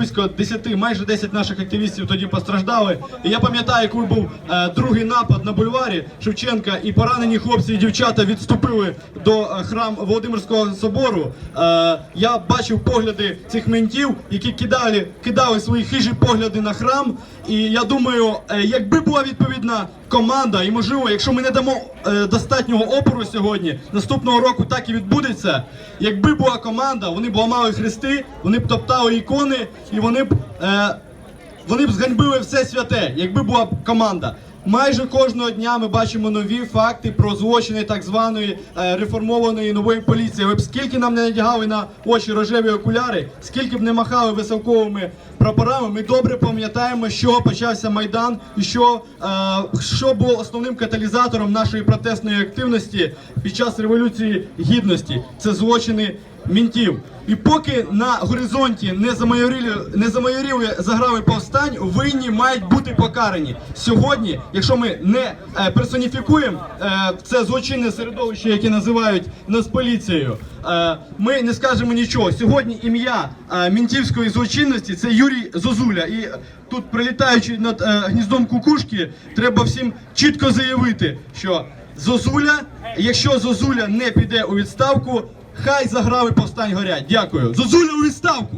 близько 10, майже 10 наших активістів тоді постраждали. І я пам'ятаю, коли був е, другий напад на бульварі Шевченка, і поранені хлопці і дівчата відступили до е, храм Володимирського собору. Е, я бачив погляди цих ментів, які кидали, кидали свої хижі погляди на храм. І я думаю, якби була відповідна команда, і можливо, якщо ми не дамо е, достатнього опору сьогодні, наступного року так і відбудеться. Якби була команда, вони б ламали хрести, вони б топтали ікони, і вони б. Е, вони б зганьбили все святе, якби була команда. Майже кожного дня ми бачимо нові факти про злочини так званої е, реформованої нової поліції. Ви б скільки нам не надягали на очі рожеві окуляри, скільки б не махали високовими прапорами, ми добре пам'ятаємо, чого почався майдан і що, е, що було основним каталізатором нашої протестної активності під час революції гідності. Це злочини мінтів. І поки на горизонті не замайоріли, не замайоріли заграви повстань, винні мають бути покарані. Сьогодні, якщо ми не е, персоніфікуємо е, це злочинне середовище, яке називають нас поліцією, е, ми не скажемо нічого. Сьогодні ім'я мінтівської злочинності це Юрій Зозуля. І тут, прилітаючи над гніздом кукушки, треба всім чітко заявити, що Зозуля, якщо Зозуля не піде у відставку, хай заграви повстань горять. Дякую. Зозуля у відставку!